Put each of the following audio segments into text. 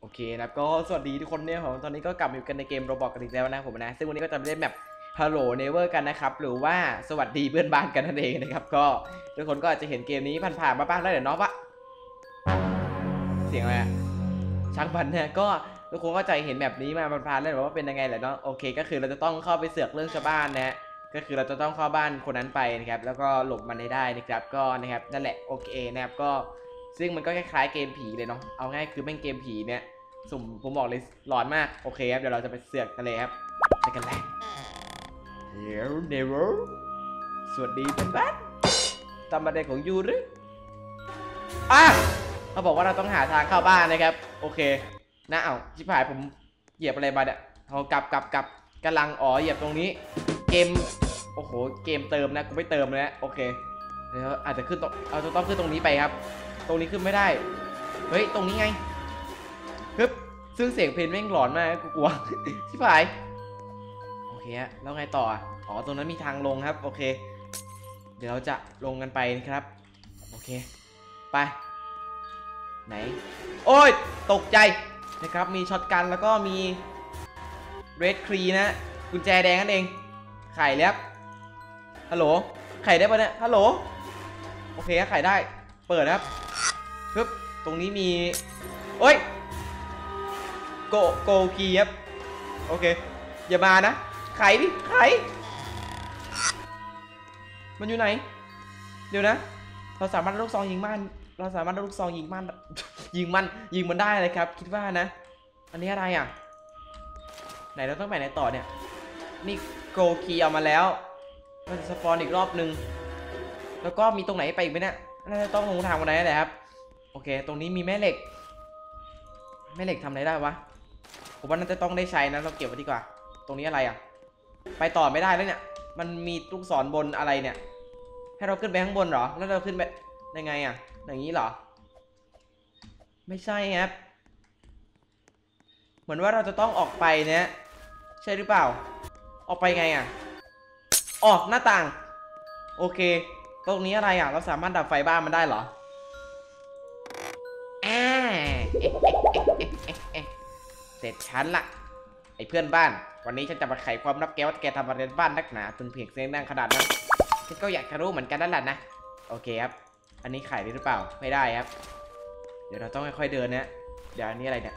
โอเคนะครับก็สวัสดีทุกคนเนี่ยผมตอนนี้ก็กลับมาอยู่กันในเกมโรบอกกันอีกแล้วนะผมนะ ซึ่งวันนี้ก็จะเล่นแบบ Hello Never กันนะครับ หรือว่าสวัสดีเพื่อนบ้านกันนั่นเองนะครับ ก็ทุกคนก็อาจจะเห็นเกมนี้ผ่านๆมาบ้างแล้วเดี๋ยวเนาะวะเสียงอะไรช่างพันเนี่ยก็ทุกคนก็จะเห็นแบบนี้มาผ่านๆแล้วว่าเป็นยังไงแหละเนาะโอเค ก็คือเราจะต้องเข้าไปเสือกเรื่องชาวบ้านนะฮะ ก็คือเราจะต้องเข้าบ้านคนนั้นไปนะครับแล้วก็หลบมันให้ได้นะครับก็นะครับนั่นแหละโอเคนะครับก็ซึ่งมันก็คล้ายๆเกมผีเลยเนาะเอาง่ายคือแม่งเกมผีเนี่ยสุ่มผมบอกเลยหลอนมากโอเคครับเดี๋ยวเราจะไปเสือกกันเลยครับไปกันเลย Hello Never สวัสดีเพื่อนบ้านตามบันไดของยูหรืออะเขาบอกว่าเราต้องหาทางเข้าบ้านนะครับ โอเคนะเอาชิบหายผมเหยียบอะไรมาเนี่ยเอากลับกลับกลับกำลังอ๋อเหยียบตรงนี้ เกม โอ้โห เกมเติมนะ กูไม่เติมเลยนะโอเคเดี๋ยวอาจจะขึ้นตรงเอาจะต้องขึ้นตรงนี้ไปครับ ตรงนี้ขึ้นไม่ได้ เฮ้ย ตรงนี้ไงฮึบซึ่งเสียงเพลงแม่งหลอนมากกูกลัว ชิบหาย โอเคฮะ แล้วไงต่อ อ๋อ ตรงนั้นมีทางลงครับ โอเค เดี๋ยวเราจะลงกันไปนะครับ โอเค ไป ไหน โอ้ย ตกใจนะครับ มีช็อตกันแล้วก็มีเรดครีนะ กุญแจแดงนั่นเอง ไข่แล้วฮัลโหล ไข่ได้ปะเนี่ย ฮัลโหล โอเคไข่ได้ เปิดครับปึ๊บ ตรงนี้มีเอ้ย โก โกกีครับ โอเค อย่ามานะ ไข่ดิ ไข่ มันอยู่ไหน เดี๋ยวนะ เราสามารถลูกซองยิงมัน เราสามารถลูกซองยิงมัน ยิงมัน ยิงมันได้เลยครับ คิดว่านะ อันนี้อะไรอะ ไหนเราต้องไปไหนต่อเนี่ย นี่ โกคีเอามาแล้วมันจะสปอนอีกรอบนึง แล้วก็มีตรงไหนไปอีกไหมเนี่ยน่าจะต้องลงทางวันไหนแหละครับ โอเค ตรงนี้มีแม่เหล็ก แม่เหล็กทำอะไรได้วะ ผมว่าน่าจะต้องได้ใช้นะ เราเก็บไว้ดีกว่า ตรงนี้อะไรอะ ไปต่อไม่ได้แล้วเนี่ย มันมีลูกศรบนอะไรเนี่ย ให้เราขึ้นไปข้างบนเหรอ แล้วเราขึ้นไปยังไงอะ อย่างนี้เหรอ ไม่ใช่ครับ เหมือนว่าเราจะต้องออกไปเนี่ย ใช่หรือเปล่า ออกไปไงอะออกหน้าต่าง โอเค ตรงนี้อะไรอะ เราสามารถดับไฟบ้านมันได้เหรออ่าเสร็จฉันละไอ้เพื่อนบ้าน วันนี้ฉันจะมาไขความลับแกว่าแกทำอะไรในบ้านนักหนาจนเพียงเสียงดังขนาดนั้นฉันก็อยากจะรู้เหมือนกันนั่นแหละนะโอเคครับ อันนี้ไขได้หรือเปล่าไม่ได้ครับ เดี๋ยวเราต้องค่อยๆเดินนะเดี๋ยวอันนี้อะไรเนี่ย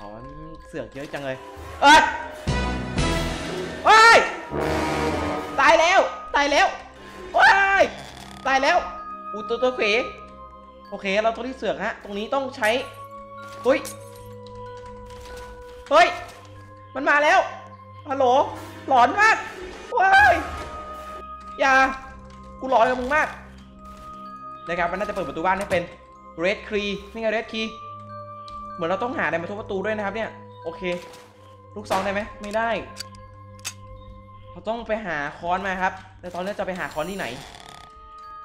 อ๋อเสือกเยอะจังเลยเอ้ยเอ้ย ตายแล้ว ตายแล้วว้ายตายแล้วอูตัวตัวเขวโอเค เราต้องที่เสือกฮะ ตรงนี้ต้องใช้เฮ้ยเฮ้ย มันมาแล้วฮัลโหลหลอนมากว้ายอย่า กูหลอนกับมึงมากนะครับมันน่าจะเปิดประตูบ้านให้เป็น red key นี่ไง red key เหมือนเราต้องหาอะไรมาทุบประตูด้วยนะครับเนี่ย โอเค ลูกซองได้ไหมไม่ได้ เราต้องไปหาค้อนมาครับ แต่ตอนนี้จะไปหาค้อนที่ไหน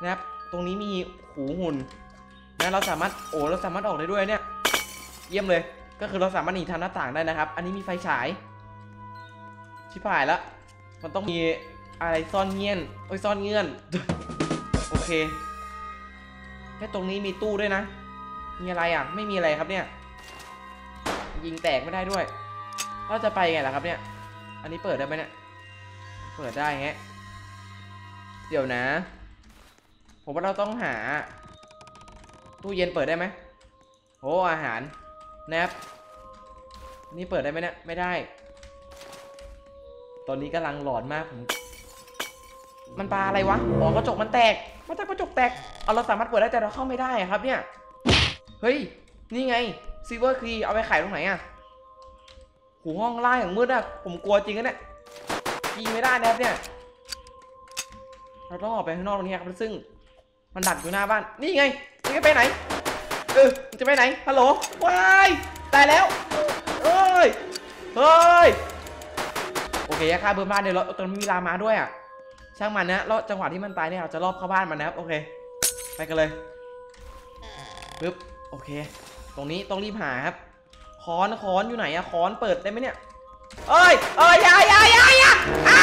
นะครับ ตรงนี้มีหูหุ่นนะเราสามารถโอ้เราสามารถออกได้ด้วยเนี่ย เยี่ยมเลย ก็คือเราสามารถหนีทางหน้าต่างได้นะครับ อันนี้มีไฟฉาย ชิบหายแล้วมันต้องมีอะไรซ่อนเงียนโอ้ยซ่อนเงื่อน โอเคแค่ตรงนี้มีตู้ด้วยนะ มีอะไรอะ ไม่มีอะไรครับเนี่ย ยิงแตกไม่ได้ด้วย เราจะไปไงล่ะครับเนี่ย อันนี้เปิดได้ไหมเนี่ย เปิดได้แฮะ เดี๋ยวนะ ผมว่าเราต้องหา ตู้เย็นเปิดได้ไหมโอ้อาหารนะครับนี่เปิดได้ไหมเนี่ยไม่ได้ ตอนนี้กำลังหลอนมากผมมันปลาอะไรวะอ๋อกระจกมันแตกมันจะกระจกแตก เอาเราสามารถเปิดได้แต่เราเข้าไม่ได้ครับเนี่ย เฮ้ย นี่ไงซิเวอร์คีเอาไปขายตรงไหนอะหูห้องล่างอย่างมืดอะผมกลัวจริงนะเนี่ย ยิงไม่ได้นะครับเนี่ย เราต้องออกไปข้างนอกตรงนี้ครับซึ่งมันดักอยู่หน้าบ้าน นี่ไงนี่จะไปไหน เออจะไปไหน ฮัลโหลว้ายตายแล้วเฮ้ย เฮ้ย โอเคค่าเบอร์บ้านเดี๋ยวเราตอนมีลามาด้วยอะ ช่างมันนะแล้วจังหวะที่มันตายเนี่ยเราจะรอบเข้าบ้านมันนะครับ โอเค ไปกันเลยปึ๊บ โอเค ตรงนี้ต้องรีบหาครับ ค้อนค้อนอยู่ไหนอะค้อนเปิดได้ไหมเนี่ย เอ้ยเอ้ยอยาอยาอยาอยาอะ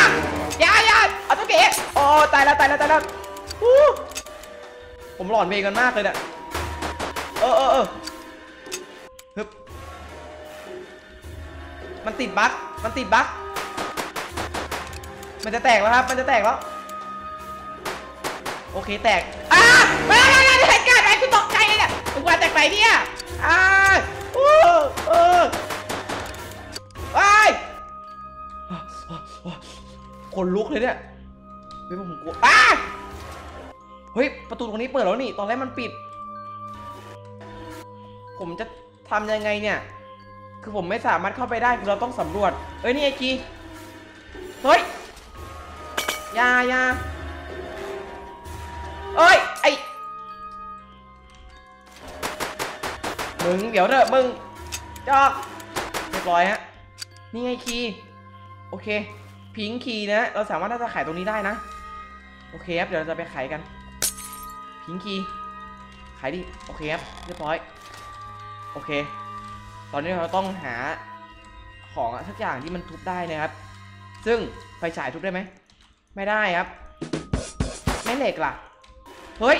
อยาอยาเอาตัวเก๋โอ้ตายแล้วตายแล้วตายแล้วอู้ผมหลอนเพลงกันมากเลยเนี่ยเออเออเออฮึบมันติดบั๊กมันติดบั๊กมันจะแตกแล้วครับ มันจะแตกแล้ว โอเคแตกอ้าไม่ไม่ไม่ไม่เหตุการณ์อะไรกูตกใจเลยนี่ยมึงมาจากไหนเนี่ยอ้าโอ้เออ คนลุกเลยเนี่ยเฮ้ยผมกลัวอ้าเฮ้ยประตูตรงนี้เปิดแล้วนี่ตอนแรกมันปิด ผมจะทำยังไงเนี่ย คือผมไม่สามารถเข้าไปได้คือเราต้องสำรวจเอ้ยนี่ไอจีเฮ้ยยายาเอ้ยไอมึงเดี๋ยวเถอะมึงจอกเรียบร้อยฮะนี่ไงคีโอเค พิงคีนะ เราสามารถน่าจะขายตรงนี้ได้นะ โอเคครับ เดี๋ยวเราจะไปขายกัน พิงคี ขายดิ โอเคครับ เรียบร้อย โอเค ตอนนี้เราต้องหาของสักอย่างที่มันทุบได้นะครับ ซึ่งไฟฉายทุบได้ไหม ไม่ได้ครับ ไม่เหล็กล่ะ เฮ้ย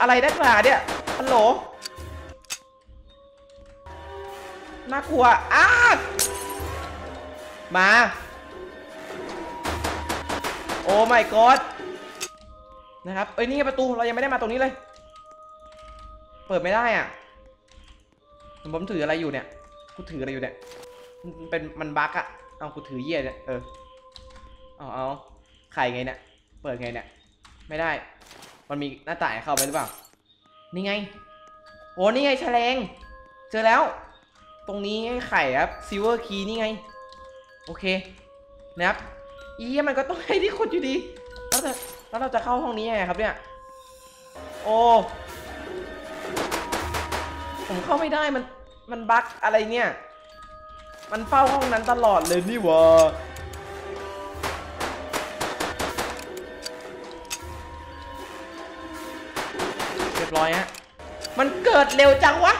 อะไรนักหนาเนี่ยฮัลโหลน่ากลัวอ้ามา โอ้ my god นะครับเอ้ยนี่ประตูเรายังไม่ได้มาตรงนี้เลย เปิดไม่ได้อะผมถืออะไรอยู่เนี่ยกูถืออะไรอยู่เนี่ยมันเป็นมันบั๊กอะเอากูถือเยี่ยเนี่ยเออเอาเอาไข่ไงเนี่ยเปิดไงเนี่ยไม่ได้ มันมีหน้าต่างเข้าไปหรือเปล่านี่ไงโอ้นี่ไงแฉลงเจอแล้ว ตรงนี้ไงไข่ครับซิลเวอร์คีนี่ไง โอเคนะครับ อีมันก็ต้องให้ที่ขุดอยู่ดี แล้วแต่แล้วเราจะเข้าห้องนี้ยังไงครับเนี่ย โอ้ ผมเข้าไม่ได้มัน มันบั๊กอะไรเนี่ย มันเฝ้าห้องนั้นตลอดเลยนี่วะเรียบร้อยฮะ มันเกิดเร็วจังวะ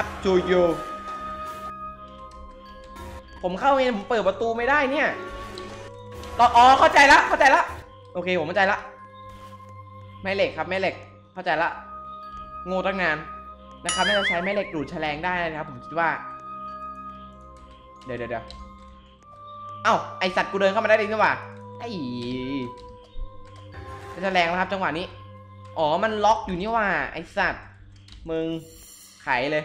up to you ผมเข้าเองผมเปิดประตูไม่ได้เนี่ยต่ออ๋อเข้าใจละเข้าใจละโอเคผมเข้าใจละแม่เหล็กครับแม่เหล็กเข้าใจละโง่ตั้งนานนะครับน่าจะใช้แม่เหล็กดูดแฉลงได้นะครับ ผมคิดว่า เดี๋ยวเดี๋ยวเดี๋ยวเอ้าไอสัตว์กูเดินเข้ามาได้เลยนี่หว่าไอ้แฉลงแล้วครับ จังหวะนี้ อ๋อมันล็อกอยู่นี่ว่า ไอสัตว์มึงไขเลย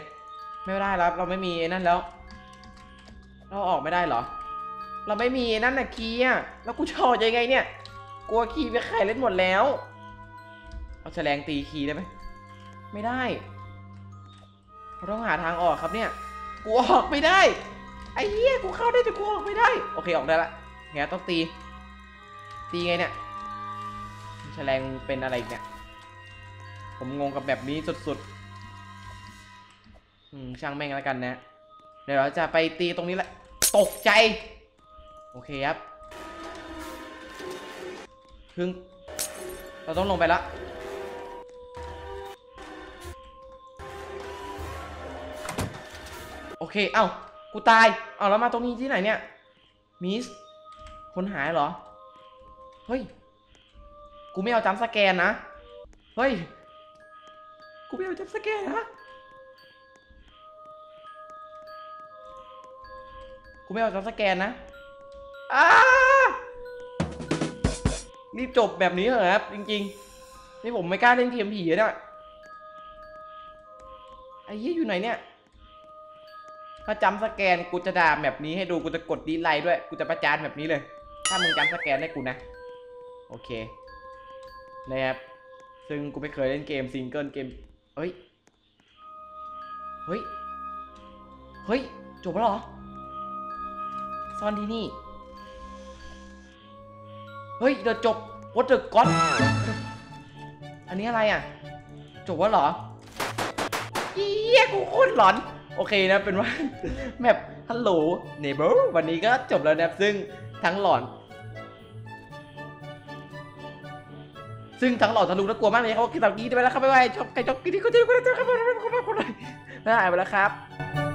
ไม่ได้แล้วเราไม่มีนั่นแล้ว เราออกไม่ได้เหรอ เราไม่มีนั่นนะคีย์อะแล้วกูจะออกยังไงเนี่ย กลัวคีย์ไปไขเล่นหมดแล้ว เอาแฉลงตีคีย์ได้ไหมไม่ได้เราต้องหาทางออกครับเนี่ย กูออกไม่ได้ ไอ้เหี้ย กูเข้าได้แต่กูออกไม่ได้ โอเคออกได้ละแงต้องตี ตีไงเนี่ยแฉลงเป็นอะไรเนี่ย ผมงงกับแบบนี้สุดๆช่างแม่งแล้วกันนะ เดี๋ยวเราจะไปตีตรงนี้แหละ ตกใจ โอเคครับพึ่งเราต้องลงไปแล้วโอเค เอ้า กูตาย เอ้าแล้วมาตรงนี้ที่ไหนเนี่ย มิส คนหายเหรอ เฮ้ย กูไม่เอาจำสแกนนะ เฮ้ย กูไม่เอาจำสแกนนะ กูไม่เอาจำสแกนนะอ้ารีบจบแบบนี้เหรอครับ จริง ๆ นี่ผมไม่กล้าเล่นเกมผีเนี่ยไอ้เหี้ยอยู่ไหนเนี่ย ถ้าจำสแกนกูจะด่าแบบนี้ให้ดูกูจะกดดีไลค์ด้วย กูจะประจานแบบนี้เลย ถ้ามึงจำสแกนให้กูนะ โอเคนะครับ ซึ่งกูไม่เคยเล่นเกมซิงเกิลเกม เฮ้ย เฮ้ย เฮ้ย จบแล้วเหรอ ซ่อนที่นี่ เฮ้ยเดี๋ยวจบ What the God อันนี้อะไรอะ จบแล้วเหรอเอี้ยกูโคตรหลอน โอเคนะเป็นว่าแมปฮัลโหลเนเบอร์วันนี้ก็จบแล้วนะซึ่งทั้งหลอน ซึ่งทั้งหลอนทั้งลุกน่ากลัวมากเลยเขาคิดแบบนี้ไปแล้วครับบ๊ายบายชอบใครชอบกินที่ก็ที่ก็จะครับบ๊ายบายบ๊ายบายบ๊ายบายบ๊ายบายไปแล้วครับ